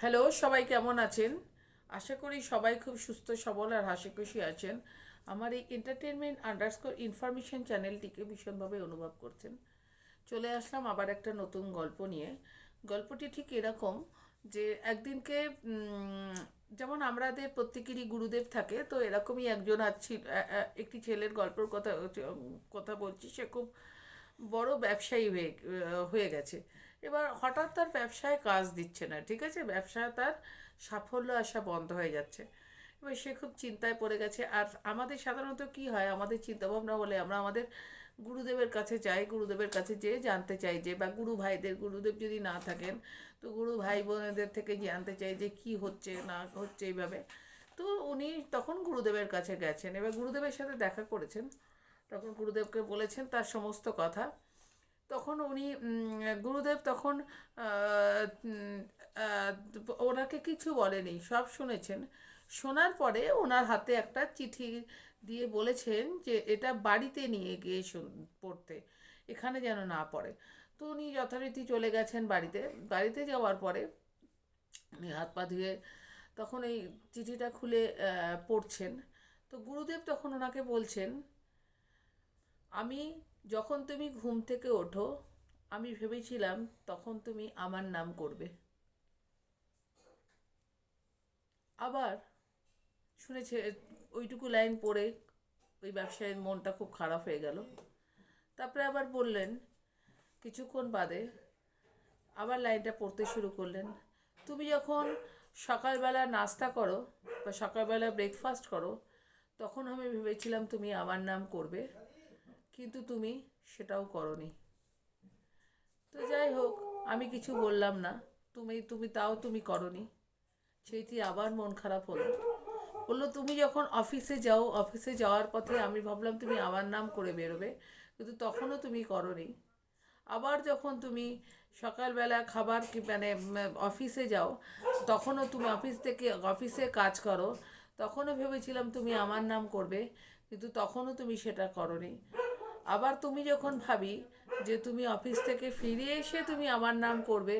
Hello সবাই কেমন আছেন? আশা করি সবাই খুব সুস্থ, সবল আর হাসি খুশি আছেন। আমার এই এন্টারটেনমেন্ট আন্ডারস্কোর ইনফরমেশন চ্যানেলটিকে ভীষণভাবে অনুভব করছেন। চলে আসলাম আবার একটা নতুন গল্প নিয়ে। গল্পটি ঠিক এরকম যে, একদিনকে যেমন আমাদের প্রত্যেকেরই গুরুদেব থাকে, তো এরকমই একজন আছে একটি ছেলের গল্পের কথা কথা বলছি, সে খুব বড় ব্যবসায়ী হয়ে হয়ে গেছে। এবার হঠাৎ তার ব্যবসায় কাজ দিচ্ছে না, ঠিক আছে? ব্যবসা তার সাফল্য আসা বন্ধ হয়ে যাচ্ছে। এবার সে খুব চিন্তায় পড়ে গেছে। আর আমাদের সাধারণত কি হয়? আমাদের চিন্তাভাবনা বলে আমরা আমাদের গুরুদেবের কাছে যাই, গুরুদেবের কাছে যেয়ে জানতে চাই যে, বা গুরু ভাইদের, গুরুদেব যদি না থাকেন, তো গুরু ভাই বোনেদের থেকে জানতে চাই যে কি হচ্ছে, না হচ্ছে এইভাবে। তো উনি তখন গুরুদেবের কাছে গেছেন। এবার গুরুদেবের সাথে দেখা করেছেন। তখন গুরুদেবকে বলেছেন তার সমস্ত কথা। তখন উনি গুরুদেব তখন ওনাকে কিছু বলেনি, সব শুনেছেন। শোনার পরে ওনার হাতে একটা চিঠি দিয়ে বলেছেন যে, এটা বাড়িতে নিয়ে গিয়ে পড়তে, এখানে যেন না পড়ে। তো উনি যথারীতি চলে গেছেন বাড়িতে। বাড়িতে যাওয়ার পরে উনি হাত পা ধুয়ে তখন এই চিঠিটা খুলে পড়ছেন। তো গুরুদেব তখন ওনাকে বলছেন, আমি যখন তুমি ঘুম থেকে ওঠো, আমি ভেবেছিলাম তখন তুমি আমার নাম করবে। আবার শুনেছে, ওইটুকু লাইন পড়ে ওই ব্যবসায়ীর মনটা খুব খারাপ হয়ে গেল। তারপরে আবার বললেন, কিছুক্ষণ বাদে আবার লাইনটা পড়তে শুরু করলেন, তুমি যখন সকালবেলা নাস্তা করো বা সকালবেলা ব্রেকফাস্ট করো, তখন আমি ভেবেছিলাম তুমি আমার নাম করবে। কিন্তু তুমি সেটাও করনি। তো যাই হোক, আমি কিছু বললাম না। তুমি তুমি তাও তুমি করনি। সেইটি আবার মন খারাপ হলো। বলল, তুমি যখন অফিসে যাও অফিসে যাওয়ার পথে আমি ভাবলাম তুমি আমার নাম করে বেরোবে, কিন্তু তখনও তুমি করনি। আবার যখন তুমি সকালবেলা খাবার কি মানে অফিসে যাও, তখনও তুমি অফিস থেকে অফিসে কাজ করো, তখনও ভেবেছিলাম তুমি আমার নাম করবে, কিন্তু তখনও তুমি সেটা করনি। আবার তুমি যখন ভাবি যে তুমি অফিস থেকে ফিরে এসে তুমি আমার নাম করবে,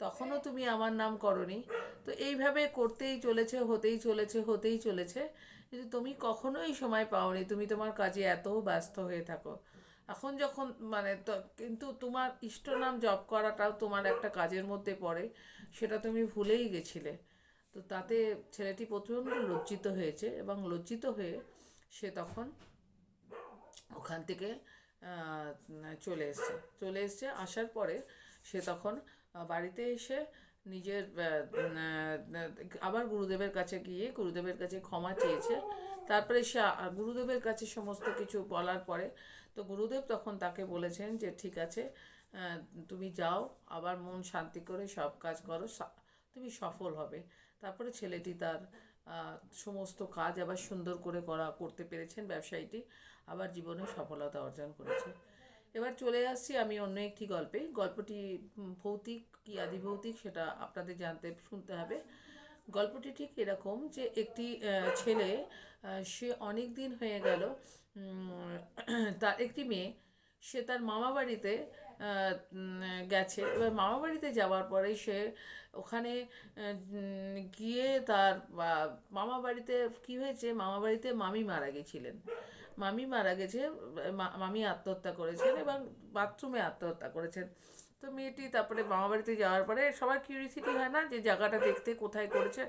তখনও তুমি আমার নাম করনি। তো এইভাবে করতেই চলেছে, হতেই চলেছে হতেই চলেছে। কিন্তু তুমি কখনোই সময় পাওনি, তুমি তোমার কাজে এত ব্যস্ত হয়ে থাকো। এখন যখন মানে কিন্তু তোমার ইষ্ট নাম জপ করাটাও তোমার একটা কাজের মধ্যে পড়ে, সেটা তুমি ভুলেই গেছিলে। তো তাতে ছেলেটি প্রচণ্ড লজ্জিত হয়েছে এবং লজ্জিত হয়ে সে তখন ওখান থেকে চলে এসছে। চলে এসছে, আসার পরে সে তখন বাড়িতে এসে নিজের আবার গুরুদেবের কাছে গিয়ে গুরুদেবের কাছে ক্ষমা চেয়েছে। তারপরে সে গুরুদেবের কাছে সমস্ত কিছু বলার পরে তো গুরুদেব তখন তাকে বলেছেন যে, ঠিক আছে তুমি যাও, আবার মন শান্তি করে সব কাজ করো তুমি সফল হবে। তারপরে ছেলেটি তার সমস্ত কাজ আবার সুন্দর করে করা, করতে পেরেছেন ব্যবসায়ীটি, আবার জীবনে সফলতা অর্জন করেছে। এবার চলে আসছি আমি অন্য একটি গল্পে। গল্পটি ভৌতিক কি আদি ভৌতিক সেটা আপনাদের জানতে, শুনতে হবে। গল্পটি ঠিক এরকম যে একটি ছেলে সে অনেক দিন হয়ে গেল তার একটি মেয়ে সে তার মামা বাড়িতে গেছে। এবার মামা বাড়িতে যাওয়ার পরে সে ওখানে গিয়ে তার মামা বাড়িতে কি হয়েছে? মামা বাড়িতে মামি মারা গেছিলেন। মামি মারা গেছে মামি আত্মহত্যা করেছেন এবং বাথরুমে আত্মহত্যা করেছেন। তো মেয়েটি তারপরে মামা বাড়িতে যাওয়ার পরে সবার কিউরিসিটি হয় না যে জায়গাটা দেখতে কোথায় করেছে।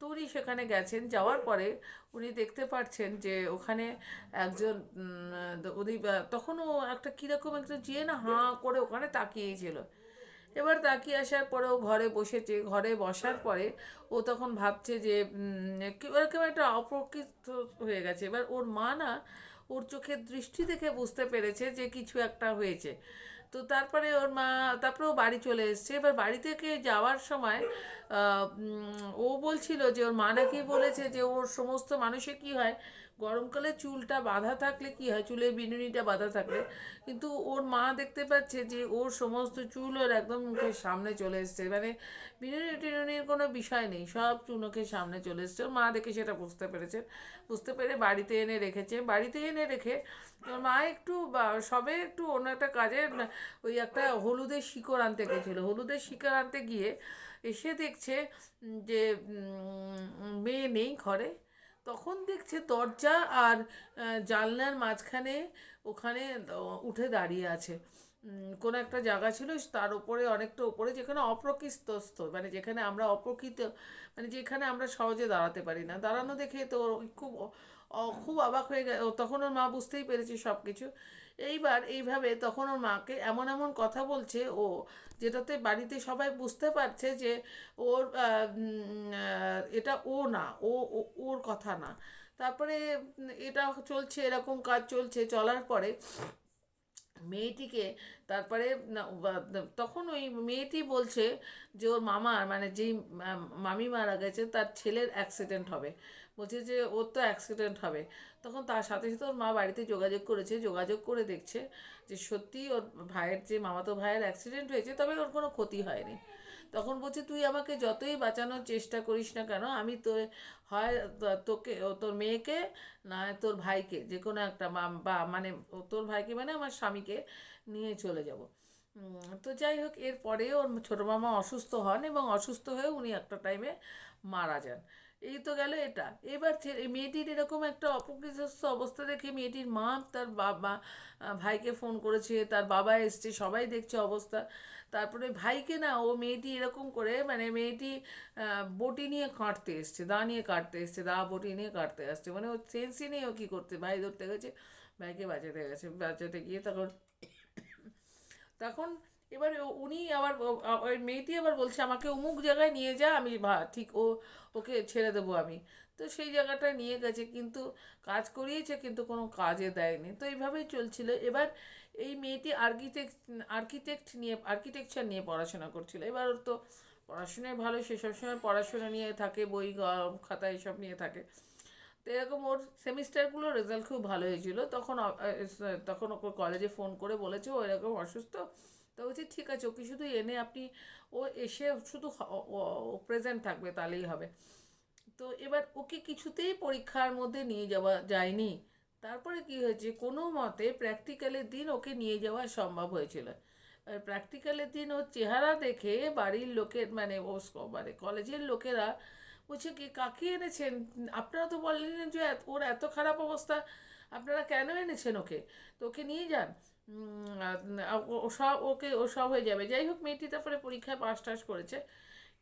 তো উনি সেখানে গেছেন, যাওয়ার পরে উনি দেখতে পাচ্ছেন যে ওখানে একজন উনি তখনও একটা কীরকম একটা যেয়ে না হাঁ করে ওখানে তাকিয়েই ছিল এবার তাকিয়ে আসার পরে ও ঘরে বসেছে, ঘরে বসার পরে ও তখন ভাবছে যে এরকম একটা অপ্রকৃত হয়ে গেছে। এবার ওর মা না, ওর চোখের দৃষ্টি দেখে বুঝতে পেরেছে যে কিছু একটা হয়েছে। তো তারপরে ওর মা, তারপরে ও বাড়ি চলে এসছে। এবার বাড়ি থেকে যাওয়ার সময় ও বলছিল যে ওর মা নাকি বলেছে যে ওর সমস্ত মানুষে কি হয় গরমকালে চুলটা বাঁধা থাকলে কি হয়? চুলের বিনুনিটা বাঁধা থাকলে। কিন্তু ওর মা দেখতে পাচ্ছে যে ওর সমস্ত চুল ওর একদম মুখের সামনে চলে এসছে। মানে বিনুনি টিনুনির কোনো বিষয় নেই। সব চুল মুখের সামনে চলে এসছে। ওর মা দেখে সেটা বুঝতে পেরেছে। বুঝতে পেরে বাড়িতে এনে রেখেছে। বাড়িতে এনে রেখে ওর মা একটু সবে একটু অন্য একটা কাজে ওই একটা হলুদের শিকড় আনতে গেছিল। হলুদের শিকড় আনতে গিয়ে এসে দেখছে যে মেয়ে নেই ঘরে। তখন দেখছে দরজা আর জানলার মাঝখানে ওখানে উঠে দাঁড়িয়ে আছে। কোন একটা জায়গা ছিল, তার উপরে, অনেকটা উপরে, যেখানে অপ্রকৃতস্থ মানে যেখানে আমরা অপ্রকৃত মানে যেখানে আমরা সহজে দাঁড়াতে পারি না। দাঁড়ানো দেখে তো খুব খুব অবাক হয়ে গেল তখন ওর মা বুঝতেই পেরেছে সব কিছু এইবার এইভাবে তখন ওর মাকে এমন এমন কথা বলছে ও, যেটাতে বাড়িতে সবাই বুঝতে পারছে যে ওর এটা ও না, ও- ওর কথা না। তারপরে এটা চলছে, এরকম কাজ চলছে, চলার পরে মেয়েটিকে তারপরে তখন ওই মেয়েটি বলছে যে ওর মামার মানে যেই মামি মারা গেছে, তার ছেলের অ্যাক্সিডেন্ট হবে। বলছে যে, ওর তো অ্যাক্সিডেন্ট হবে। তখন তার সাথে সাথে ওর মা বাড়িতে যোগাযোগ করেছে, যোগাযোগ করে দেখছে যে, সত্যি ওর ভাইয়ের যে মামাতো ভাইয়ের অ্যাক্সিডেন্ট হয়েছে, তবে ওর কোনো ক্ষতি হয়নি। তখন বলছে, তুই আমাকে যতই বাঁচানোর চেষ্টা করিস না কেন, আমি তো, হয় তোকে, ও তোর মেয়েকে, না তোর ভাইকে, যে কোনো একটা বা মানে তোর ভাইকে মানে আমার স্বামীকে নিয়ে চলে যাব। তো যাই হোক, এরপরে ওর ছোটো মামা অসুস্থ হন এবং অসুস্থ হয়ে উনি একটা টাইমে মারা যান। এই তো গেল এটা। এবার ছে- এই মেয়েটির এরকম একটা অপকৃতস্থ অবস্থা দেখে মেয়েটির মা তার বাবা ভাইকে ফোন করেছে, তার বাবা এসছে, সবাই দেখছে অবস্থা। তারপরে ভাইকে না, ও মেয়েটি এরকম করে মানে মেয়েটি বটি নিয়ে কাটতে এসছে, দা নিয়ে কাটতে এসছে, দা বটি নিয়ে কাটতে আসছে। মানে ও সেন্সই নেই ও কী করতে, ভাই ধরতে গেছে, ভাইকে বাঁচাতে গেছে, বাঁচাতে গিয়ে তখন তখন এবার উনি আবার ওই মেয়েটি আবার বলছে, আমাকে অমুক জায়গায় নিয়ে যা, আমি ঠিক ও, ওকে ছেড়ে দেবো আমি। তো সেই জায়গাটায় নিয়ে গেছে, কিন্তু কাজ করিয়েছে, কিন্তু কোনো কাজে দেয়নি। তো এইভাবেই চলছিল। এবার এই মেয়েটি আর্কিটেক্ট আর্কিটেক্ট নিয়ে আর্কিটেকচার নিয়ে পড়াশোনা করছিল। এবার ওর তো পড়াশোনায় ভালো, সে সবসময় পড়াশোনা নিয়ে থাকে, বই খাতা এসব নিয়ে থাকে। তো এরকম ওর সেমিস্টারগুলোর রেজাল্ট খুব ভালো হয়েছিল। তখন তখন ওকে কলেজে ফোন করে বলেছে, ও এরকম অসুস্থ তো বলছে, ঠিক আছে, ওকে শুধু এনে আপনি ও এসে শুধু প্রেজেন্ট থাকবে, তাহলেই হবে। তো এবার ওকে কিছুতেই পরীক্ষার মধ্যে নিয়ে যাওয়া যায়নি। তারপরে কি হয়েছে, কোনো মতে প্র্যাকটিক্যালের দিন ওকে নিয়ে যাওয়া সম্ভব হয়েছিল। প্র্যাকটিক্যালের দিন ওর চেহারা দেখে বাড়ির লোকের মানে ও মানে কলেজের লোকেরা বলছে, কি, কাকে এনেছেন? আপনারা তো বললেন যে ওর এত খারাপ অবস্থা, আপনারা কেন এনেছেন ওকে? তো ওকে নিয়ে যান। ও- সব, ওকে, ও সব হয়ে যাবে। যাই হোক, মেয়েটি তারপরে পরীক্ষায় পাশ টাস করেছে।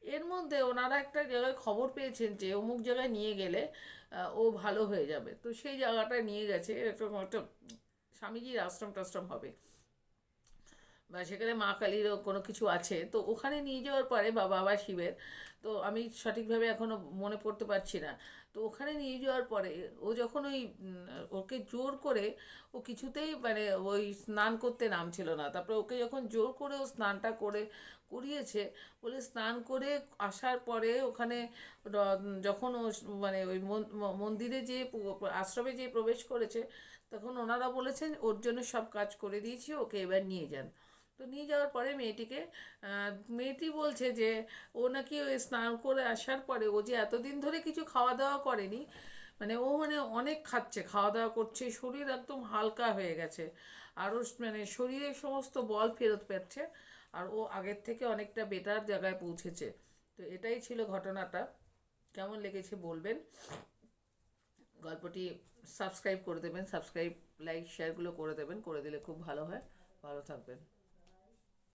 এর মধ্যে ওনারা একটা জায়গায় খবর পেয়েছেন যে, অমুক জায়গায় নিয়ে গেলে ও ভালো হয়ে যাবে। তো সেই জায়গাটা নিয়ে গেছে, এরকম একটা স্বামীজির আশ্রম টাশ্রম হবে। বা সেখানে মা কালীরও কোনো কিছু আছে, তো ওখানে নিয়ে যাওয়ার পরে বা বাবা শিবের, তো আমি সঠিকভাবে এখনও মনে পড়তে পারছি না। তো ওখানে নিয়ে যাওয়ার পরে ও যখন ওই ওকে জোর করে ও কিছুতেই মানে ওই স্নান করতে নামছিল না। তারপরে ওকে যখন জোর করে ও স্নানটা করে, করিয়েছে, বলে স্নান করে আসার পরে ওখানে যখন ও মানে ওই মন- মন্দিরে যে আশ্রমে যে প্রবেশ করেছে, তখন ওনারা বলেছেন, ওর জন্য সব কাজ করে দিয়েছি, ওকে এবার নিয়ে যান। তো নিয়ে যাওয়ার পরে মেয়েটিকে মেয়েটি বলছে যে, ও নাকি ওই স্নান করে আসার পরে ও যে এতদিন ধরে কিছু খাওয়া দাওয়া করেনি মানে ও মানে অনেক খাচ্ছে খাওয়া দাওয়া করছে, শরীর একদম হালকা হয়ে গেছে। আরও মানে শরীরের সমস্ত বল ফেরত পাচ্ছে আর ও আগের থেকে অনেকটা বেটার জায়গায় পৌঁছেছে। তো এটাই ছিল ঘটনাটা। কেমন লেগেছে বলবেন? গল্পটি সাবস্ক্রাইব করে দেবেন সাবস্ক্রাইব লাইক শেয়ারগুলো করে দেবেন, করে দিলে খুব ভালো হয়। ভালো থাকবেন।